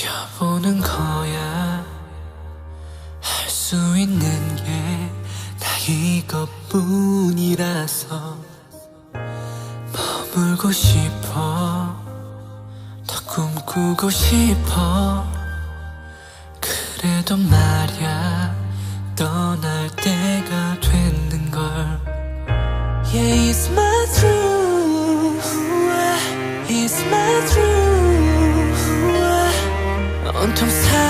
지켜보는 거야. 할 수 있는 게 나 이것뿐이라서 머물고 싶어. 더 꿈꾸고 싶어. 그래도 말야 떠날 때가 됐는걸. Yeah, it's my truth 온통 사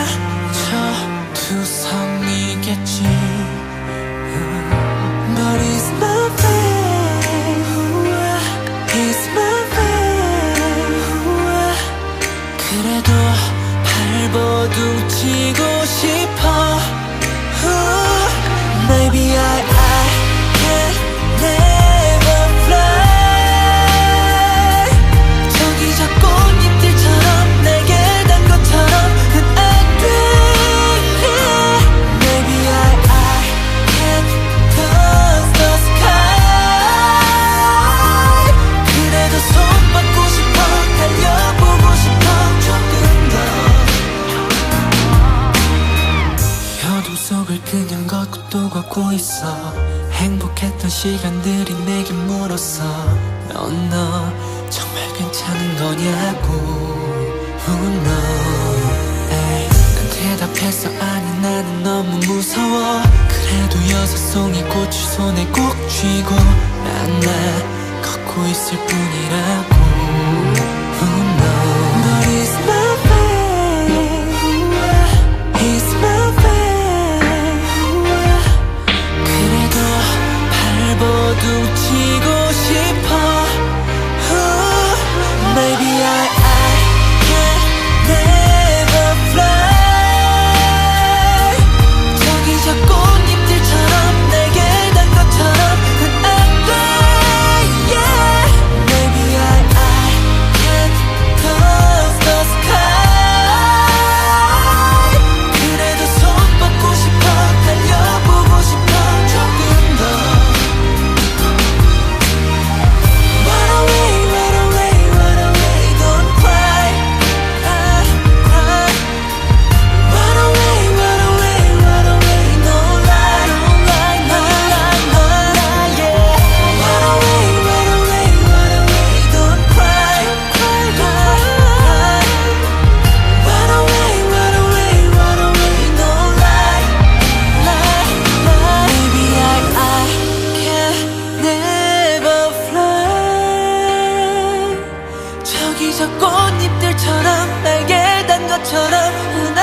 또 걷고 있어. 행복했던 시간들이 내게 물었어. 넌 너 정말 괜찮은 거냐고 knows 에이, 난 대답했어 아니 나는 너무 무서워. 그래도 여섯 송이 꽃을 손에 꼭 쥐고 난나 걷고 있을 뿐이라고. Who 기적 꽃잎들처럼 날개 단 것처럼